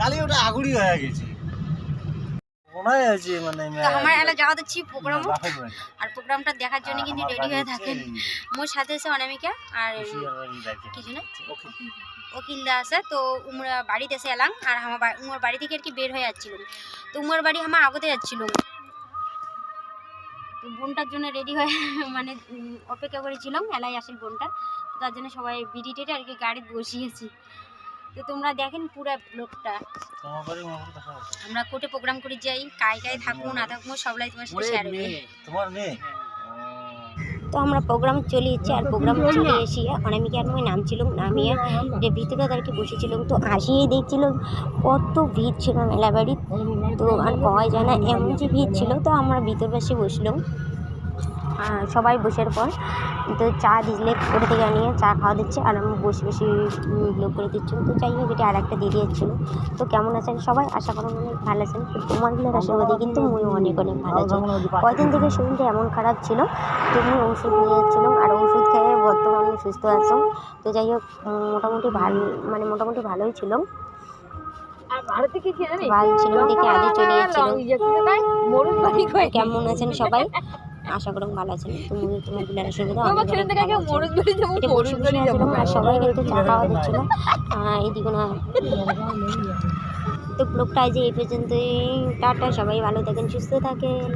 কালি ওটা আগুড়ি হয়ে গেছে। মনে মানে আমার এলা যাওয়া প্রোগ্রাম। আর প্রোগ্রামটা দেখার জন্য কিন্তু রেডি হয়ে থাকেন। মোর সাথে আছে অনামিকা আর কুশিয়ার কিছু না ওকিলদা আছে তো উমরা বাড়িতে এসে এলাম আর আমার উমর বাড়ি থেকে আর কি বের হয়ে যাচ্ছিল। তো উমর বাড়ি আমার আগতে যাচ্ছিল। তো বোনটার জন্য রেডি হয়ে মানে অপেক্ষা করেছিলাম এলাই আসিল বোনটা। তার জন্য সবাই বিড়ি টেটে আর কি গাড়ি বসিয়েছি। তো তোমরা দেখেন পুরো ব্লগটা বাড়ি আমার কোটে প্রোগ্রাম করে যাই কায় কায় থাকব না থাকব সবলাই তোমার সাথে শেয়ার হবে তোমার মেয়ে? তো আমরা প্রোগ্রাম চলে এসেছি আর প্রোগ্রাম চলে এসে অনামিকা আর আমি নামছিলাম? নামিয়ে যে ভিতরে আর কি বসেছিলাম তো আসিয়ে দেখছিলাম কত ভিড় ছিল মেলা বাড়ি তো আর কয় যায় না এমন যে ভিড় ছিল তো আমরা ভিতর পাশে বসলাম। সবাই বসার পর তো চা দিলে করে থেকে নিয়ে চা খাওয়া দিচ্ছে আর আমি বসে বসে ব্লগ করে দিচ্ছি তো যাই হোক এটা আর একটা দিদি যাচ্ছিল তো কেমন আছেন সবাই আশা করেন অনেক ভালো আছেন তো তোমাদের আশীর্বাদে কিন্তু মুই অনেক অনেক ভালো আছি কয়দিন থেকে শরীরটা এমন খারাপ ছিল তো আমি ওষুধ নিয়ে যাচ্ছিলাম আর ওষুধ খেয়ে বর্তমানে সুস্থ আছো তো যাই হোক মোটামুটি ভালো মানে মোটামুটি ভালোই ছিল ভালো ছিল দেখে আগে চলে কয় কেমন আছেন সবাই আশা করুন ভালো আছেন। তুমি তোমার দিলে আসলাম আর সবাই কিন্তু চা খাওয়া দিচ্ছিল এদিক না তো ব্লগটা যে এই পর্যন্তই। টাটা সবাই ভালো থাকেন সুস্থ থাকেন।